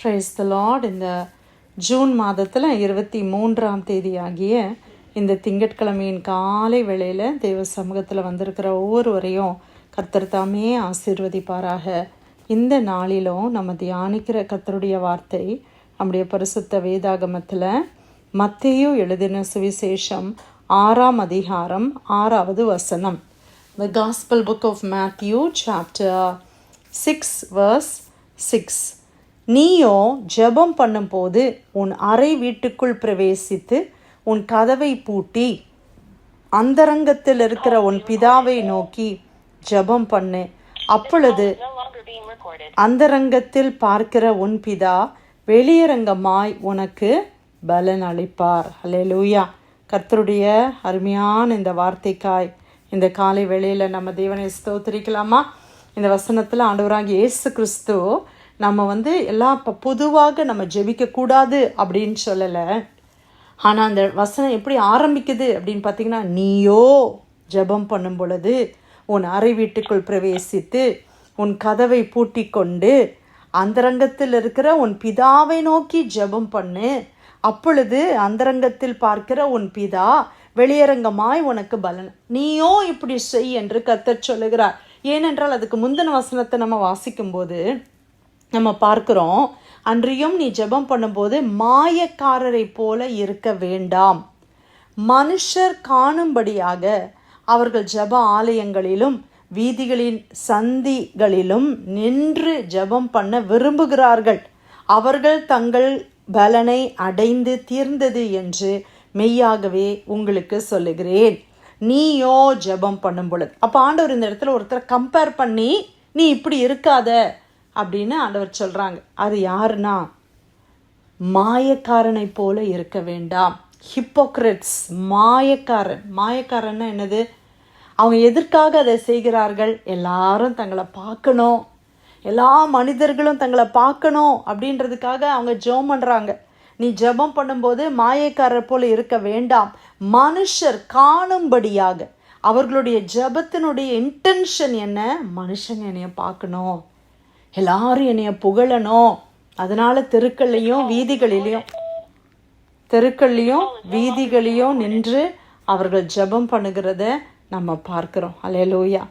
Price the lord இந்த June மாதத்தில் இருபத்தி மூன்றாம் தேதி ஆகிய இந்த திங்கட்கிழமையின் காலை வேளையில் தேவ சமூகத்தில் வந்திருக்கிற ஒவ்வொருவரையும் கர்த்தர் தாமே ஆசீர்வதிப்பாராக. இந்த நாளிலும் நம்ம தியானிக்கிற கர்த்தருடைய வார்த்தை நம்முடைய பரிசுத்த வேதாகமத்தில் மத்தையோ எழுதின சுவிசேஷம் ஆறாம் அதிகாரம் ஆறாவது வசனம். The gospel book of Matthew chapter six verse six நீயோ ஜெபம் பண்ணும்போது உன் அறை வீட்டுக்குள் பிரவேசித்து உன் கதவை பூட்டி அந்தரங்கத்தில் இருக்கிற உன் பிதாவை நோக்கி ஜெபம் பண்ணு. அப்பொழுது அந்தரங்கத்தில் பார்க்கிற உன் பிதா வெளியரங்கமாய் உனக்கு பலன் அளிப்பார். அல்லேலூயா கர்த்தருடைய அருமையான இந்த வார்த்தைக்காய் இந்த காலை வேளையில் நம்ம தேவனை ஸ்தோத்திரிக்கலாமா? இந்த வசனத்தில் ஆண்டவராக இயேசு கிறிஸ்து நம்ம வந்து எல்லாம் இப்போ பொதுவாக நம்ம ஜெபிக்கக்கூடாது அப்படின்னு சொல்லலை. ஆனால் அந்த வசனம் எப்படி ஆரம்பிக்குது அப்படின்னு பார்த்தீங்கன்னா நீயோ ஜெபம் பண்ணும் பொழுது உன் அறை வீட்டுக்குள் பிரவேசித்து உன் கதவை பூட்டி கொண்டு அந்தரங்கத்தில் இருக்கிற உன் பிதாவை நோக்கி ஜெபம் பண்ணு. அப்பொழுது அந்தரங்கத்தில் பார்க்கிற உன் பிதா வெளியரங்கமாய் உனக்கு பலன். நீயோ இப்படி செய் என்று கர்த்தர் சொல்லுகிறார். ஏனென்றால் அதுக்கு முந்தின வசனத்தை நம்ம வாசிக்கும்போது நம்ம பார்க்குறோம் அன்றியும் நீ ஜெபம் பண்ணும்போது மாயக்காரரை போல இருக்க வேண்டாம். மனுஷர் காணும்படியாக அவர்கள் ஜப ஆலயங்களிலும் வீதிகளின் சந்திகளிலும் நின்று ஜெபம் பண்ண விரும்புகிறார்கள். அவர்கள் தங்கள் பலனை அடைந்து தீர்ந்தது என்று மெய்யாகவே உங்களுக்கு சொல்லுகிறேன். நீயோ ஜெபம் பண்ணும் பொழுது அப்போ ஆண்டவர் இந்த இடத்துல ஒருத்தரை கம்பேர் பண்ணி நீ இப்படி இருக்காத. அப்படின்னு ஆண்டவர் சொல்கிறாங்க அது யாருன்னா? மாயக்காரனை போல இருக்க வேண்டாம். ஹிப்போக்ரட்ஸ் மாயக்காரன். மாயக்காரன்னா என்னது? அவங்க எதற்காக அதை செய்கிறார்கள்? எல்லாரும் தங்களை பார்க்கணும். எல்லா மனிதர்களும் தங்களை பார்க்கணும் அப்படின்றதுக்காக அவங்க ஜெபம் பண்ணுறாங்க நீ ஜெபம் பண்ணும்போது மாயக்காரர் போல இருக்க வேண்டாம். மனுஷர் காணும்படியாக. அவர்களுடைய ஜெபத்தினுடைய இன்டென்ஷன் என்ன? மனுஷங்க என்னைய பார்க்கணும். எல்லாரும் என்னைய புகழணும். அதனால தெருக்கள்லையும் வீதிகளிலையும் தெருக்கள்லையும் வீதிகளையும் நின்று அவர்கள் ஜெபம் பண்ணுகிறத நம்ம பார்க்கிறோம். அலையலூயா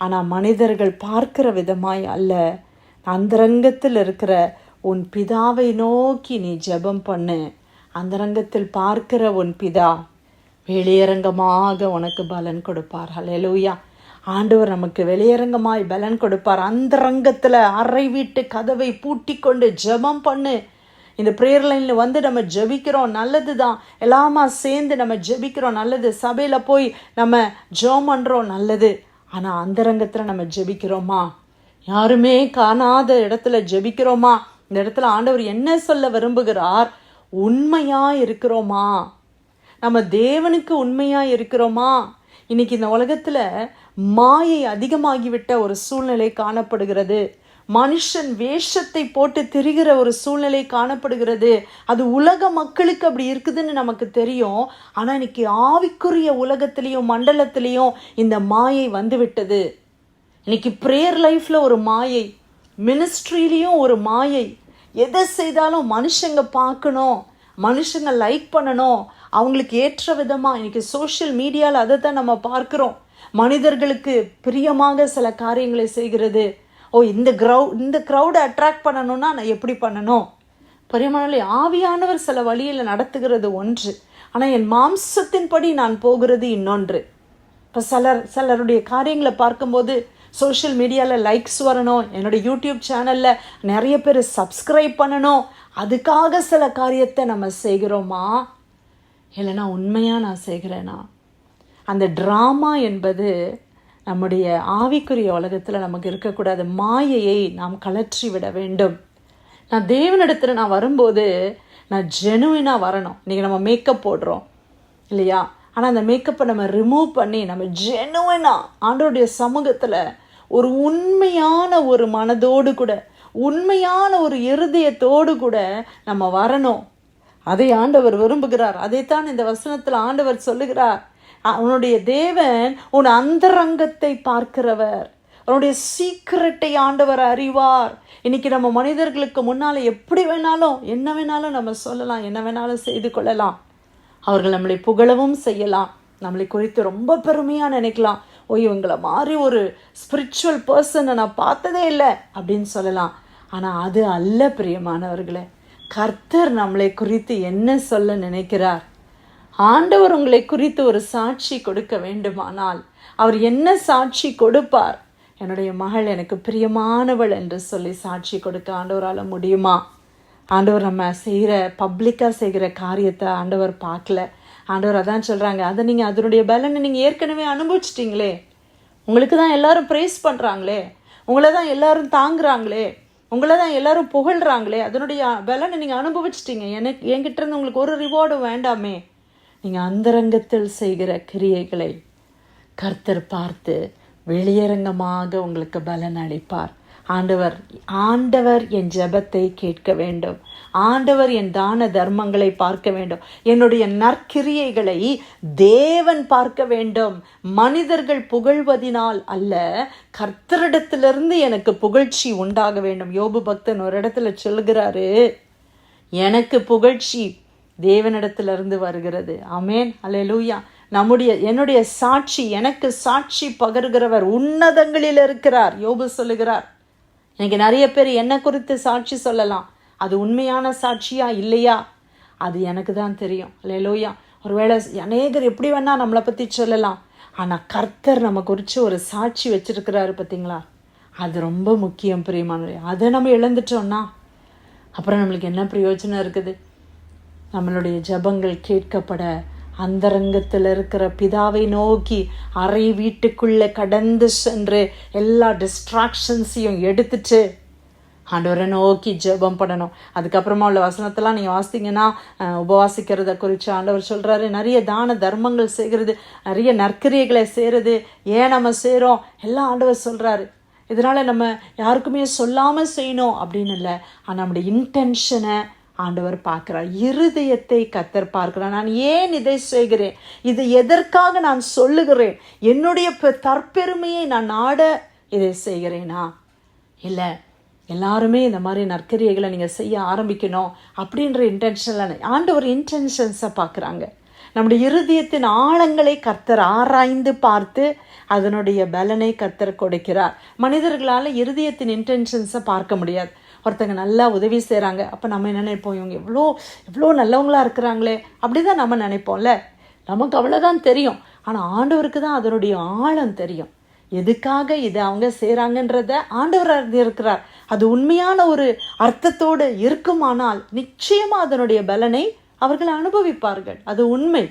ஆனால் மனிதர்கள் பார்க்கிற விதமாய் அல்ல. அந்தரங்கத்தில் இருக்கிற உன் பிதாவை நோக்கி நீ ஜெபம் பண்ணு. அந்தரங்கத்தில் பார்க்கிற உன் பிதா வெளியரங்கமாக உனக்கு பலன் கொடுப்பார். ஹalleluya. ஆண்டவர் நமக்கு வெளியரங்கமாய் பலன் கொடுப்பார். அந்தரங்கத்தில் அறை வீட்டு கதவை பூட்டி கொண்டு ஜெபம் பண்ணு. இந்த ப்ரேயர் லைனில் வந்து நம்ம ஜெபிக்கிறோம். நல்லது தான் எல்லாமா சேர்ந்து நம்ம ஜெபிக்கிறோம். நல்லது. சபையில் போய் நம்ம ஜெபம் பண்ணுறோம் நல்லது. ஆனால் அந்தரங்கத்தில் நம்ம ஜெபிக்கிறோமா? யாருமே காணாத இடத்துல ஜெபிக்கிறோமா? இந்த இடத்துல ஆண்டவர் என்ன சொல்ல விரும்புகிறார்? உண்மையாக இருக்கிறோமா? நம்ம தேவனுக்கு உண்மையாக இருக்கிறோமா? இன்னைக்கு இந்த உலகத்தில் மாயை அதிகமாகிவிட்ட ஒரு சூழ்நிலை காணப்படுகிறது. மனுஷன் வேஷத்தை போட்டு திரிகிற ஒரு சூழ்நிலை காணப்படுகிறது. அது உலக மக்களுக்கு அப்படி இருக்குதுன்னு நமக்கு தெரியும். ஆனால் இன்னைக்கு ஆவிக்குரிய உலகத்திலையும் மண்டலத்திலையும் இந்த மாயை வந்துவிட்டது. இன்னைக்கு ப்ரேயர் லைஃப்பில் ஒரு மாயை மினிஸ்ட்ரிலையும் ஒரு மாயை. எதை செய்தாலும் மனுஷங்க பார்க்கணும் மனுஷங்க லைக் பண்ணணும். அவங்களுக்கு ஏற்ற விதமாக இன்னைக்கு சோஷியல் மீடியாவில் அதை தான் நம்ம பார்க்குறோம். மனிதர்களுக்கு பிரியமாக சில காரியங்களை செய்கிறது. ஓ இந்த க்ரௌ இந்த க்ரௌடை அட்ராக்ட் பண்ணணும்னா நான் எப்படி பண்ணணும்? பெரியமனாலே ஆவியானவர் சில வழியில் நடத்துகிறது ஒன்று. ஆனால் என் மாம்சத்தின்படி நான் போகிறது இன்னொன்று. இப்போ சிலர் சிலருடைய காரியங்களை பார்க்கும்போது சோஷியல் மீடியாவில் லைக்ஸ் வரணும். என்னோட யூடியூப் சேனலில் நிறைய பேர் சப்ஸ்கிரைப் பண்ணணும். அதுக்காக சில காரியத்தை நம்ம செய்கிறோமா? இல்லைன்னா உண்மையாக நான் செய்கிறேனா? அந்த ட்ராமா என்பது நம்முடைய ஆவிக்குரிய உலகத்தில் நமக்கு இருக்கக்கூடாது. மாயையை நாம் கலற்றி விட வேண்டும். நான் தேவனிடத்தில் நான் வரும்போது நான் ஜெனுவினாக வரணும். இன்றைக்கி நம்ம மேக்கப் போடுறோம் இல்லையா? ஆனால் அந்த மேக்கப்பை நம்ம ரிமூவ் பண்ணி நம்ம ஜெனுவனாக ஆண்டோடைய சமூகத்தில் ஒரு உண்மையான ஒரு மனதோடு கூட உண்மையான ஒரு இருதயத்தோடு கூட நம்ம வரணும். அதை ஆண்டவர் விரும்புகிறார். அதைத்தான் இந்த வசனத்தில் ஆண்டவர் சொல்லுகிறார். உன்னுடைய தேவன் உன் அந்தரங்கத்தை பார்க்கிறவர். அவனுடைய சீக்கிரட்டை ஆண்டவர் அறிவார். இன்னைக்கு நம்ம மனிதர்களுக்கு முன்னால் எப்படி வேணாலும் என்ன வேணாலும் நம்ம சொல்லலாம் என்ன வேணாலும் செய்து கொள்ளலாம். அவர்கள் நம்மளை புகழவும் செய்யலாம். நம்மளை குறித்து ரொம்ப பெருமையாக நினைக்கலாம். ஓ இவங்களை மாதிரி ஒரு ஸ்பிரிச்சுவல் பர்சனை நான் பார்த்ததே இல்லை அப்படின்னு சொல்லலாம். ஆனால் அது அல்ல பிரியமானவர்களே. கர்த்தர் நம்மளை குறித்து என்ன சொல்ல நினைக்கிறார்? ஆண்டவர் உங்களை குறித்து ஒரு சாட்சி கொடுக்க வேண்டுமானால் அவர் என்ன சாட்சி கொடுப்பார்? என்னுடைய மகள் எனக்கு பிரியமானவள் என்று சொல்லி சாட்சி கொடுக்க ஆண்டவரால் முடியுமா? ஆண்டவர் நம்ம செய்கிற பப்ளிக்காக செய்கிற காரியத்தை ஆண்டவர் பார்க்கல. ஆண்டவர் அதான் சொல்கிறாங்க அதை நீங்கள் அதனுடைய பலனை நீங்கள் ஏற்கனவே அனுபவிச்சிட்டிங்களே. உங்களுக்கு தான் எல்லாரும் ப்ரைஸ் பண்ணுறாங்களே உங்களை தான் எல்லாரும் தாங்குறாங்களே. உங்களை தான் எல்லாரும் புகழ்கிறாங்களே அதனுடைய பலனை நீங்கள் அனுபவிச்சிட்டிங்க. எனக்கு என்கிட்ட இருந்து உங்களுக்கு ஒரு ரிவார்டும் வேண்டாமே. நீங்கள் அந்தரங்கத்தில் செய்கிற கிரியைகளை கர்த்தர் பார்த்து வெளியரங்கமாக உங்களுக்கு பலன் அளிப்பார். ஆண்டவர் ஆண்டவர் என் ஜெபத்தை கேட்க வேண்டும். ஆண்டவர் என் தான தர்மங்களை பார்க்க வேண்டும். என்னுடைய நற்கிரியைகளை தேவன் பார்க்க வேண்டும். மனிதர்கள் புகழ்வதினால் அல்ல கர்த்தரிடத்திலிருந்து எனக்கு புகழ்ச்சி உண்டாக வேண்டும். யோபு பக்தன் ஒரு இடத்துல சொல்கிறாரு எனக்கு புகழ்ச்சி தேவனிடத்திலிருந்து வருகிறது. அமேன் அல்லேலூயா நம்முடைய என்னுடைய சாட்சி எனக்கு சாட்சி பகர்கிறவர் உன்னதங்களில் இருக்கிறார். யோபு சொல்லுகிறார். இன்னைக்கு நிறைய பேர் என்ன குறித்து சாட்சி சொல்லலாம். அது உண்மையான சாட்சியா இல்லையா? அது எனக்கு தான் தெரியும். அல்லேலூயா ஒருவேளை அநேகர் எப்படி வேணால் நம்மளை பற்றி சொல்லலாம். ஆனால் கர்த்தர் நம்ம குறித்து ஒரு சாட்சி வச்சுருக்கிறாரு பார்த்தீங்களா அது ரொம்ப முக்கியம் பிரியமானது அதை நம்ம இழந்துட்டோம்னா அப்புறம் நம்மளுக்கு என்ன பிரயோஜனம் இருக்குது? நம்மளுடைய ஜபங்கள் கேட்கப்பட அந்தரங்கத்தில் இருக்கிற பிதாவை நோக்கி அறை வீட்டுக்குள்ளே கடந்து சென்று எல்லா டிஸ்ட்ராக்ஷன்ஸையும் எடுத்துட்டு ஆண்டவரை நோக்கி ஜெபம் பண்ணணும். அதுக்கப்புறமா உள்ள வசனத்தெல்லாம் நீங்கள் வாசித்தீங்கன்னா உபவாசிக்கிறத குறித்து ஆண்டவர் சொல்கிறாரு நிறைய தான தர்மங்கள் செய்கிறது நிறைய நற்கிரியைகளை செய்கிறது. ஏன் நம்ம செய்கிறோம் எல்லாம் ஆண்டவர் சொல்கிறாரு இதனால் நம்ம யாருக்குமே சொல்லாமல் செய்யணும் அப்படின்னு இல்லை. ஆனால் நம்முடைய இன்டென்ஷனை ஆண்டவர் பார்க்கிறார். இருதயத்தை கத்தர் பார்க்கிறார். நான் ஏன் இதை செய்கிறேன்? இது எதற்காக நான் சொல்லுகிறேன்? என்னுடைய தற்பெருமையை நான் நாட இதை செய்கிறேனா? இல்லை எல்லாருமே இந்த மாதிரி நற்கரியைகளை நீங்கள் செய்ய ஆரம்பிக்கணும் அப்படின்ற இன்டென்ஷனில் ஆண்டவர் இன்டென்ஷன்ஸை பார்க்குறாங்க. நம்முடைய இருதயத்தின் ஆழங்களை கர்த்தர் ஆராய்ந்து பார்த்து அதனுடைய பலனை கர்த்தர் கொடுக்கிறார். மனிதர்களால் இருதயத்தின் இன்டென்ஷன்ஸை பார்க்க முடியாது. ஒருத்தங்க நல்லா உதவி செய்கிறாங்க அப்போ நம்ம என்ன நினைப்போம்? இவங்க எவ்வளோ எவ்வளோ நல்லவங்களாக இருக்கிறாங்களே? அப்படி தான் நம்ம நினைப்போம்ல. நமக்கு அவ்வளோதான் தெரியும். ஆனால் ஆண்டவருக்கு தான் அதனுடைய ஆழம் தெரியும். எதுக்காக இதை அவங்க செய்கிறாங்கன்றத ஆண்டவர் அறிந்திருக்கிறார். அது உண்மையான ஒரு அர்த்தத்தோடு இருக்குமானால் நிச்சயமாக அதனுடைய பலனை அவர்கள் அனுபவிப்பார்கள். அது உண்மை.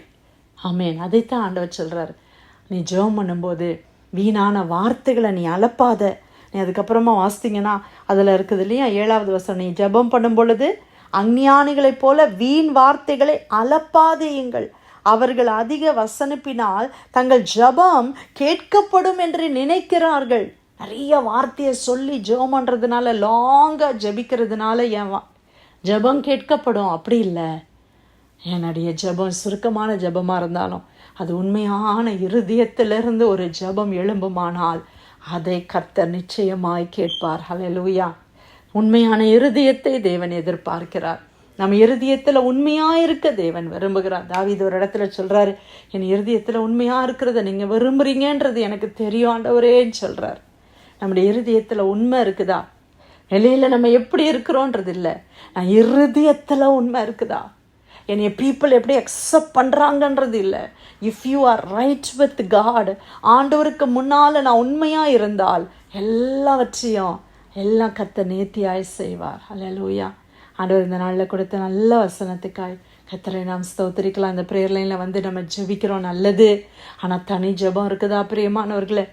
ஆமேன். அதைத்தான் ஆண்டவர் சொல்கிறார் நீ ஜெபம் பண்ணும்போது வீணான வார்த்தைகளை நீ அலப்பாத. நீ அதுக்கப்புறமா வாசித்தீங்கன்னா அதில் இருக்குது இல்லையா? ஏழாவது வசனம் நீ ஜெபம் பண்ணும் பொழுது அஞ்ஞானிகளைப் போல வீண் வார்த்தைகளை அலப்பாதேயுங்கள். அவர்கள் அதிக வசனிப்பினால் தங்கள் ஜெபம் கேட்கப்படும் என்று நினைக்கிறார்கள். நிறைய வார்த்தையை சொல்லி ஜெபம் பண்ணுறதுனால லாங்காக ஜெபிக்கிறதுனால என் ஜபம் ஜெபம் கேட்கப்படும். அப்படி இல்லை. என்னுடைய ஜெபம் சுருக்கமான ஜெபமாக இருந்தாலும் அது உண்மையான இருதயத்திலிருந்து ஒரு ஜெபம் எழும்புமானால் அதை கர்த்தர் நிச்சயமாய் கேட்பார். ஹலலூயா உண்மையான இருதயத்தை தேவன் எதிர்பார்க்கிறார். நம்ம இருதயத்தில் உண்மையாக இருக்க தேவன் விரும்புகிறார். தாவீது ஒரு இடத்துல சொல்கிறாரு என் இருதயத்தில் உண்மையாக இருக்கிறத நீங்கள் விரும்புகிறீங்கன்றது எனக்கு தெரியும் ஆண்டவரேன்னு சொல்கிறார் நம்முடைய இருதயத்தில் உண்மை இருக்குதா? வெளியில் நம்ம எப்படி இருக்கிறோன்றது இல்லை நான் இருதயத்தில் உண்மை இருக்குதா? என்னைய பீப்புள் எப்படி அக்செப்ட் பண்ணுறாங்கன்றது இல்லை. If you are right with God ஆண்டவருக்கு முன்னால் நான் உண்மையாக இருந்தால் எல்லாவற்றையும் எல்லாம் கத்த நேர்த்தியாய் செய்வார். அல்லேலூயா ஆண்டவர் இந்த நாளில் கொடுத்த நல்ல வசனத்துக்காய் கத்தரை நாம் ஸ்தோத்திரிக்கலாம். இந்த ப்ரேயர் லைனில் வந்து நம்ம ஜெபிக்கிறோம். நல்லது. ஆனால் தனி ஜெபம் இருக்குதா பிரியமானவர்களே?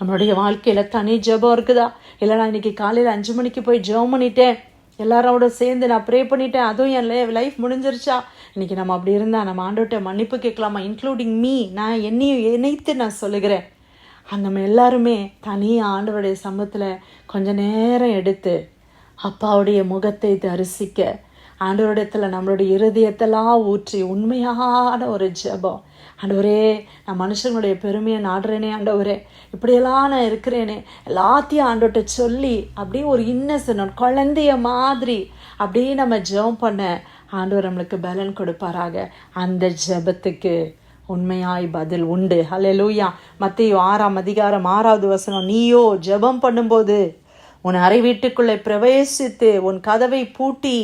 நம்மளுடைய வாழ்க்கையில் தனி ஜெபம் இருக்குதா? இல்லை நான் இன்றைக்கி காலையில் அஞ்சு மணிக்கு போய் ஜெபம் பண்ணிட்டேன். எல்லாரோட சேர்ந்து நான் ப்ரே பண்ணிட்டேன். அதுவும் என் லைஃப் முடிஞ்சிருச்சா? இன்னைக்கு நம்ம அப்படி இருந்தால் நம்ம ஆண்டோட்ட மன்னிப்பு கேட்கலாமா? இன்க்ளூடிங் மீ நான் என்னையும் இணைத்து நான் சொல்லுகிறேன். நம்ம எல்லாருமே தனியாக ஆண்டவருடைய சமூகத்தில் கொஞ்ச நேரம் எடுத்து அப்பாவுடைய முகத்தை தரிசிக்க ஆண்டவரிடத்தில் நம்மளுடைய இருதயத்தெல்லாம் ஊற்றி உண்மையான ஒரு ஜெபம் ஆண்டவரே நான் மனுஷங்களுடைய பெருமையை நாடுறேனே ஆண்டவரே. இப்படியெல்லாம் நான் இருக்கிறேனே. எல்லாத்தையும் ஆண்டவர்கிட்ட சொல்லி அப்படியே ஒரு இன்னசென்ட் குழந்தைய மாதிரி அப்படியே நம்ம ஜெபம் பண்ண ஆண்டவர் நம்மளுக்கு பலன் கொடுப்பாராக. அந்த ஜெபத்துக்கு உண்மையாய் பதில் உண்டு. ஹalleluya மத்தேயு ஆறாம் அதிகாரம் ஆறாவது வசனம் நீயோ ஜெபம் பண்ணும்போது உன் அறை வீட்டுக்குள்ளே பிரவேசித்து உன் கதவை பூட்டி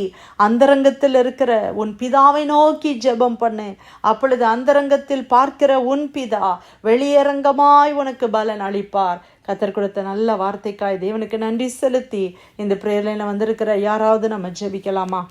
அந்தரங்கத்தில் இருக்கிற உன் பிதாவை நோக்கி ஜெபம் பண்ணு. அப்பொழுது அந்தரங்கத்தில் பார்க்கிற உன் பிதா வெளியரங்கமாய் உனக்கு பலன் அளிப்பார். கத்தர் கொடுத்த நல்ல வார்த்தைக்காய் தேவனுக்கு நன்றி செலுத்தி இந்த பிரேரணையில் வந்திருக்கிற யாராவது நம்ம ஜெபிக்கலாமா?